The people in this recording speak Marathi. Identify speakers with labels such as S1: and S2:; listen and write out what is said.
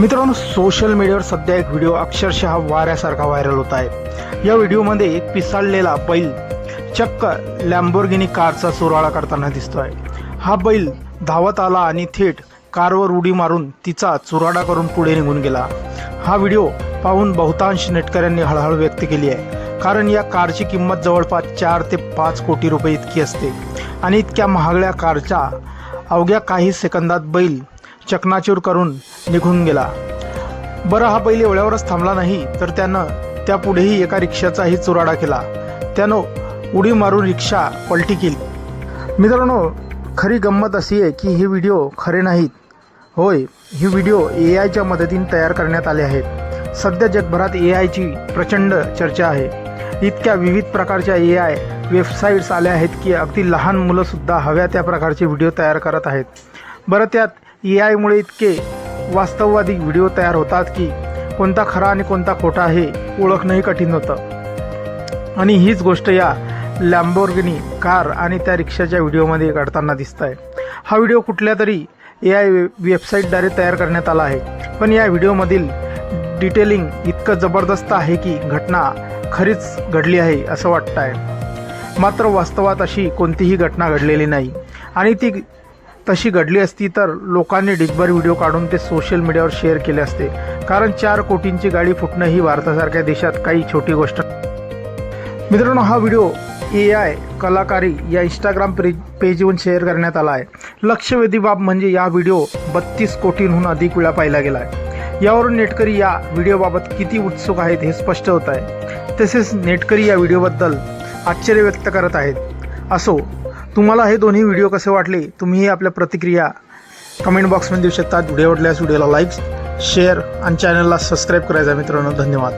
S1: मित्रांनो सोशल मीडियावर सध्या एक व्हिडिओ अक्षरशः वाऱ्यासारखा व्हायरल होत आहे. या व्हिडिओमध्ये एक पिसाळलेला बैल चक्क लॅम्बोर्गिनी कारचा चुराळा करताना दिसतोय. हा बैल धावत आला आणि थेट कारवर उडी मारून तिचा चुराडा करून पुढे निघून गेला. हा व्हिडिओ पाहून बहुतांश नेटकऱ्यांनी हळहळ व्यक्त केली आहे. कारण या कारची किंमत जवळपास चार ते पाच कोटी रुपये इतकी असते. आणि इतक्या महागड्या कारच्या अवघ्या काही सेकंदात बैल चकनाचूर करून निघून गेला. बरं हा बैल एवढ्यावरच थांबला नाही तर त्यानं त्यापुढेही एका रिक्षाचाही चुराडा केला. त्यानं उडी मारून रिक्षा पलटी केली. मित्रांनो खरी गंमत अशी आहे की हे व्हिडिओ खरे नाहीत. होय ही व्हिडिओ ए आयच्या मदतीने तयार करण्यात आले आहेत. सध्या जगभरात ए आयची प्रचंड चर्चा आहे. इतक्या विविध प्रकारच्या ए आय वेबसाईट्स आल्या आहेत की अगदी लहान मुलंसुद्धा हव्या त्या प्रकारचे व्हिडिओ तयार करत आहेत. बरं त्यात ए आयमुळे इतके वास्तववादी व्हिडिओ तयार होतात की कोणता खरा आणि कोणता खोटा हे ओळखणंही कठीण होतं. आणि हीच गोष्ट या लॅम्बोर्गिनी कार आणि त्या रिक्षाच्या व्हिडिओमध्ये घडताना दिसत आहे हा व्हिडिओ कुठल्या तरी ए आय वेबसाईटद्वारे तयार करण्यात आला आहे. पण या व्हिडिओमधील डिटेलिंग इतकं जबरदस्त आहे की घटना खरीच घडली आहे असं वाटतं आहे मात्र वास्तवात अशी कोणतीही घटना घडलेली नाही. आणि ती तशी घडली असती तर लोकांनी डिगभर व्हिडिओ काढून ते सोशल मीडियावर शेअर केले असते. कारण चार कोटींची गाडी फुटणं ही भारतासारख्या देशात काही छोटी गोष्ट मित्रांनो हा व्हिडिओ ए आय कलाकारी या इंस्टाग्राम पेज पेजवरून शेअर करण्यात आला आहे. लक्षवेधी बाब म्हणजे या व्हिडिओ बत्तीस कोटींहून अधिक वेळा पाहिला गेला आहे यावरून नेटकरी या व्हिडिओबाबत किती उत्सुक आहेत हे स्पष्ट होत आहे. तसेच नेटकरी या व्हिडिओबद्दल आश्चर्य व्यक्त करत आहेत. असो तुम्हाला हे दोन्ही व्हिडिओ कसे वाटले तुम्हीही आपल्या प्रतिक्रिया कमेंट बॉक्समध्ये देऊ शकता. व्हिडिओ आवडल्यास व्हिडिओला लाईक शेअर आणि चॅनलला सबस्क्राईब करायचा मित्रांनो. धन्यवाद.